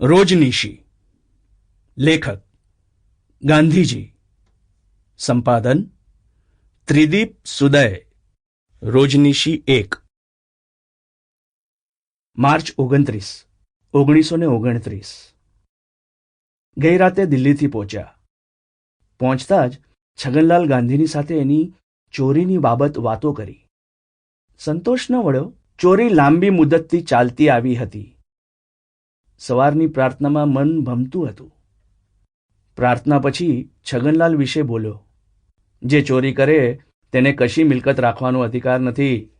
રોજનીશી, લેખક, ગાંધીજી, સંપાદન, ત્રિદીપ સુદય રોજનીશી એક. માર્ચ ઓગણત્રીસ, ઓગણીસો ને ઓગણત્રીસ. ગઈ રાતે દિલ્હીથી પહોંચ્યા. પહોંચતા જ છગનલાલ ગાંધીની સાથે એની ચોરીની બાબત વાતો કરી. સંતોષ ન વળ્યો ચોરી લાંબી મુદતથી ચાલતી આવી હતી. સવારની પ્રાર્થનામાં મન ભમતું હતું. પ્રાર્થના પછી છગનલાલ વિશે બોલ્યો, જે ચોરી કરે તેને કશી મિલકત રાખવાનો અધિકાર નથી.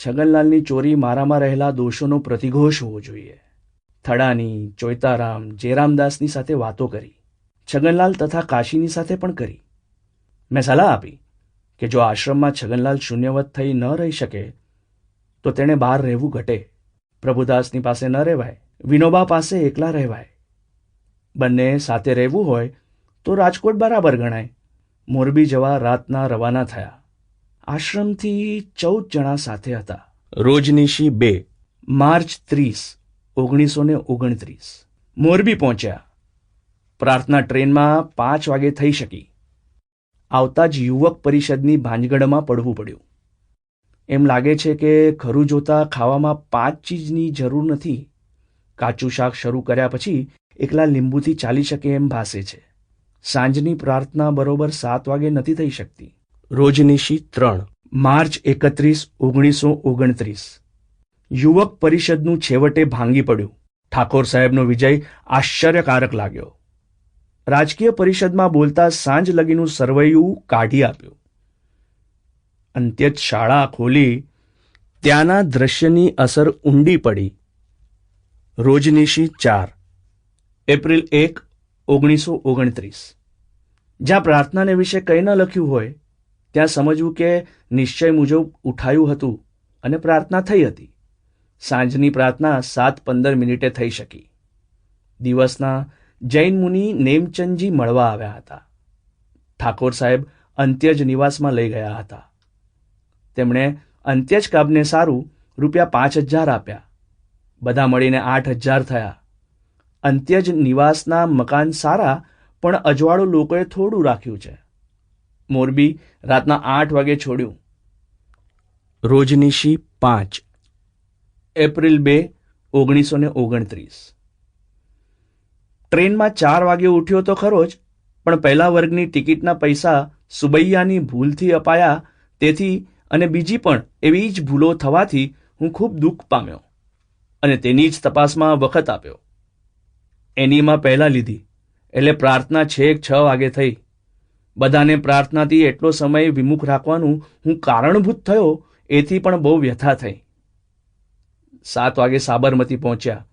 છગનલાલની ચોરી મારામાં રહેલા દોષોનો પ્રતિઘોષ હોવો જોઈએ. થડાની ચોઈતારામ જેરામદાસની સાથે વાતો કરી. છગનલાલ તથા કાશીની સાથે પણ કરી. મેં સલાહ આપી કે જો આશ્રમમાં છગનલાલ શૂન્યવત થઈ ન રહી શકે, તો તેણે બહાર રહેવું ઘટે. પ્રભુદાસની પાસે ન રહેવાય. વિનોબા પાસે એકલા રહેવાય. બંને સાથે રહેવું હોય તો રાજકોટ બરાબર ગણાય. મોરબી જવા રાતના રવાના થયા. આશ્રમથી ચૌદ જણા સાથે હતા. રોજનીશી બે. માર્ચ ત્રીસ ઓગણીસો ને ઓગણત્રીસ. મોરબી પહોંચ્યા. પ્રાર્થના ટ્રેનમાં પાંચ વાગે થઈ શકી. આવતા જ યુવક પરિષદની ભાંજગડમાં પડવું પડ્યું. એમ લાગે છે કે ખરું જોતા ખાવામાં પાંચ ચીજની જરૂર નથી. કાચું શાક શરૂ કર્યા પછી એકલા લીંબુથી ચાલી શકે એમ ભાસે છે. સાંજની પ્રાર્થના બરોબર સાત વાગે નથી થઈ શકતી. રોજનીશી ત્રણ. માર્ચ એકત્રીસ, ઓગણીસો ઓગણત્રીસ. યુવક પરિષદનું છેવટે ભાંગી પડ્યું. ઠાકોર સાહેબનો વિજય આશ્ચર્યકારક લાગ્યો. રાજકીય પરિષદમાં બોલતા સાંજ લગીનું સરવૈયું કાઢી આપ્યું. અંત્યત શાળા ખોલી, ત્યાંના દ્રશ્યની અસર ઊંડી પડી. રોજનીશી ચાર, એપ્રિલ એક, ઓગણીસો ઓગણત્રીસ. જ્યાં પ્રાર્થનાને વિશે કંઈ ન લખ્યું હોય, ત્યાં સમજવું કે નિશ્ચય મુજબ ઉઠાયું હતું અને પ્રાર્થના થઈ હતી. સાંજની પ્રાર્થના સાત પંદર મિનિટે થઈ શકી. દિવસના જૈન મુનિ નેમચંદજી મળવા આવ્યા હતા. ઠાકોર સાહેબ અંત્યજ નિવાસમાં લઈ ગયા હતા. તેમણે અંત્યજ કાબને સારું રૂપિયા પાંચ હજાર આપ્યા. બધા મળીને આઠ હજાર થયા. અંત્યજ નિવાસના મકાન સારા, પણ અજવાળું લોકોએ થોડું રાખ્યું છે. મોરબી રાતના આઠ વાગે છોડ્યું. રોજનીશી પાંચ. એપ્રિલ બે, ઓગણીસો ને ઓગણત્રીસ. ટ્રેનમાં ચાર વાગે ઉઠ્યો તો ખરો જ, પણ પહેલા વર્ગની ટિકિટના પૈસા સુબૈયાની ભૂલથી અપાયા, તેથી અને બીજી પણ એવી જ ભૂલો થવાથી હું ખૂબ દુઃખ પામ્યો. અને તેની જ તપાસમાં વખત આપ્યો. એનીમાં પહેલાં લીધી. એટલે પ્રાર્થના છેક છ વાગે થઈ. બધાને પ્રાર્થનાથી એટલો સમય વિમુખ રાખવાનું હું કારણભૂત થયો, એથી પણ બહુ વ્યથા થઈ. સાત વાગે સાબરમતી પહોંચ્યા.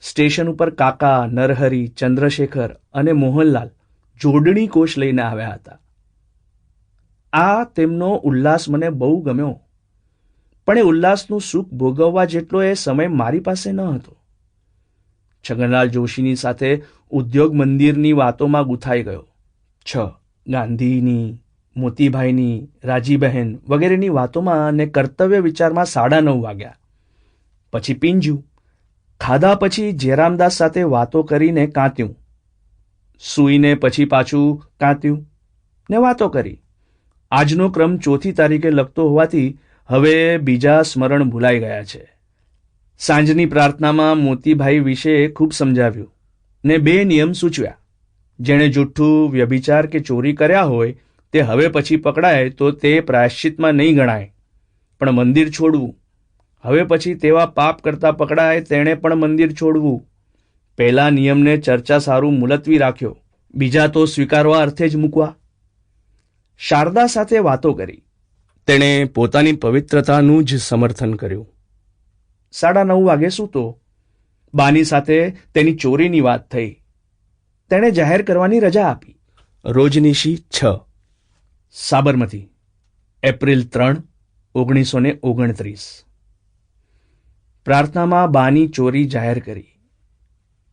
સ્ટેશન ઉપર કાકા, નરહરી, ચંદ્રશેખર અને મોહનલાલ જોડણી કોષ લઈને આવ્યા હતા. આ તેમનો ઉલ્લાસ મને બહુ ગમ્યો. પણ એ ઉલ્લાસનું સુખ ભોગવવા જેટલો એ સમય મારી પાસે ન હતો. છગનલાલ જોશીની સાથે ઉદ્યોગ મંદિરની વાતોમાં ગૂંથાઈ ગયો. છ, ગાંધીની, મોતીભાઈની, રાજીબહેન વગેરેની વાતોમાં અને કર્તવ્ય વિચારમાં સાડા નવ વાગ્યા. પછી પીંજ્યું ખાધા પછી જેરામદાસ સાથે વાતો કરીને કાંત્યું. સૂઈને પછી પાછું કાંત્યું ને વાતો કરી. આજનો ક્રમ ચોથી તારીખે લખતો હોવાથી હવે બીજા સ્મરણ ભૂલાઈ ગયા છે. સાંજની પ્રાર્થનામાં મોતીભાઈ વિશે ખૂબ સમજાવ્યું ને બે નિયમ સૂચવ્યા. જેણે જુઠ્ઠું, વ્યભિચાર કે ચોરી કર્યા હોય તે હવે પછી પકડાય તો તે પ્રાયશ્ચિતમાં નહીં ગણાય. પણ મંદિર છોડવું. હવે પછી તેવા પાપ કરતા પકડાય તેણે પણ મંદિર છોડવું. પહેલા નિયમને ચર્ચા સારું મુલતવી રાખ્યો. બીજા તો સ્વીકારવા અર્થે જ મૂકવા. શારદા સાથે વાતો કરી. તેણે પોતાની પવિત્રતાનું જ સમર્થન કર્યું. સાડા નવ વાગે સૂતો. બાની સાથે તેની ચોરીની વાત થઈ. તેણે જાહેર કરવાની રજા આપી. રોજનીશી છ. સાબરમતી. એપ્રિલ ત્રણ ઓગણીસો ને ઓગણત્રીસ. પ્રાર્થનામાં બાની ચોરી જાહેર કરી.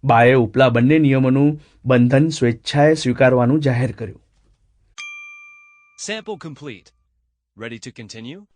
બાએ ઉપલા બંને નિયમોનું બંધન સ્વેચ્છાએ સ્વીકારવાનું જાહેર કર્યું. Sample complete. Ready to continue?